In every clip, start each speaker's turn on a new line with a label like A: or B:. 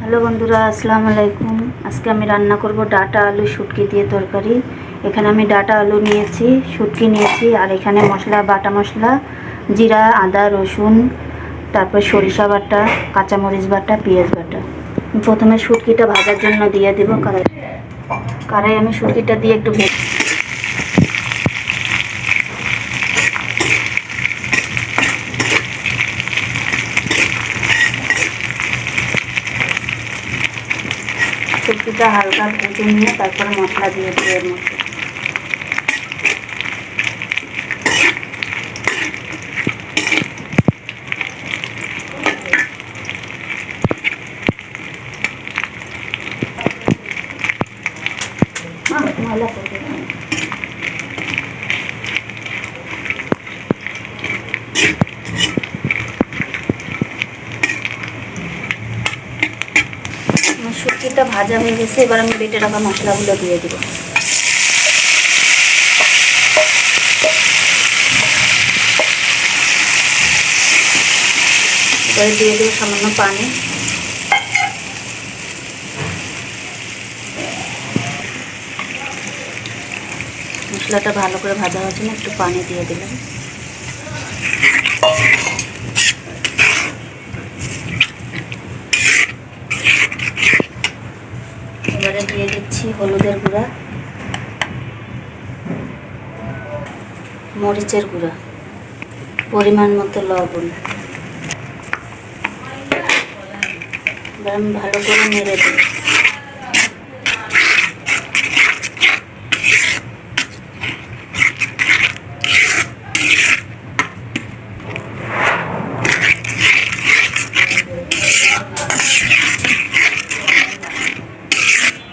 A: Hello বন্ধুরা, আসসালামু আলাইকুম। আজকে আমি রান্না করব ডাটা আলু শুটকি দিয়ে তরকারি। এখানে আমি ডাটা আলু নিয়েছি, শুটকি নিয়েছি, আর এখানে মশলা, বাটা মশলা, জিরা, আদা, রসুন, তারপর সরিষা বাটা, কাঁচামরিচ বাটা, পেঁয়াজ বাটা। প্রথমে শুটকিটা ভাজার জন্য দিয়ে দেবো কড়াই কড়াই আমি শুটকিটা দিয়ে একটু ভেজে শুটকিটা হালকা ভেজে নিয়ে তারপরে মশলা দিয়ে দিই এর মধ্যে। ময়লা করে শুটকিটা ভাজা হয়ে গেছে, এবার আমি বেটে রাখা মশলাগুলো দিয়ে দিব। এবারে দিয়ে দেবো সামান্য পানি। মশলাটা ভালো করে ভাজা হওয়ার জন্য একটু পানি দিয়ে দিলাম। এবারে দিয়ে দিচ্ছি হলুদের গুঁড়া মরিচের গুঁড়া পরিমাণ মতো লবণ। ভালো করে মেরে দিই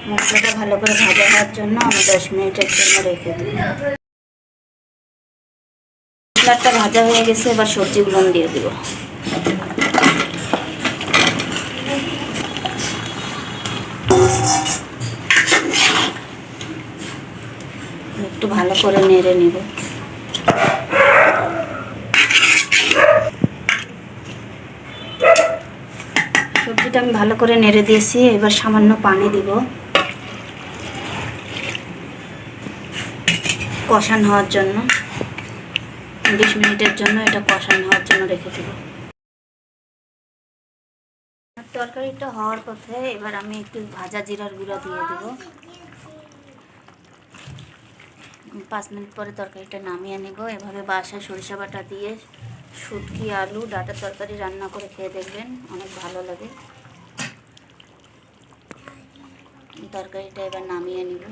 A: মশলাটা ভালো করে ভাজা হওয়ার জন্য আমি দশ মিনিটের জন্য রেখে দিই। মশলাটা ভাজা হয়ে গেছে, এবার সবজিগুলো দিয়ে দিব। একটু ভালো করে নেড়ে নিব। সবজিটা আমি ভালো করে নেড়ে দিয়েছি, এবার সামান্য পানি দিব। কষান হওয়ার জন্য। বিশ মিনিটের জন্য এটা কষান হওয়ার জন্য রেখে দেব। তরকারিটা হওয়ার পথে এবার আমি একটু ভাজা জিরার গুঁড়া দিয়ে দেব। পাঁচ মিনিট পরে তরকারিটা নামিয়ে নেব। এভাবে বাসায় সরিষা বাটা দিয়ে শুটকি, আলু, ডাটা তরকারি রান্না করে খেয়ে দেখবেন, অনেক ভালো লাগে। তরকারিটা এবার নামিয়ে নিব।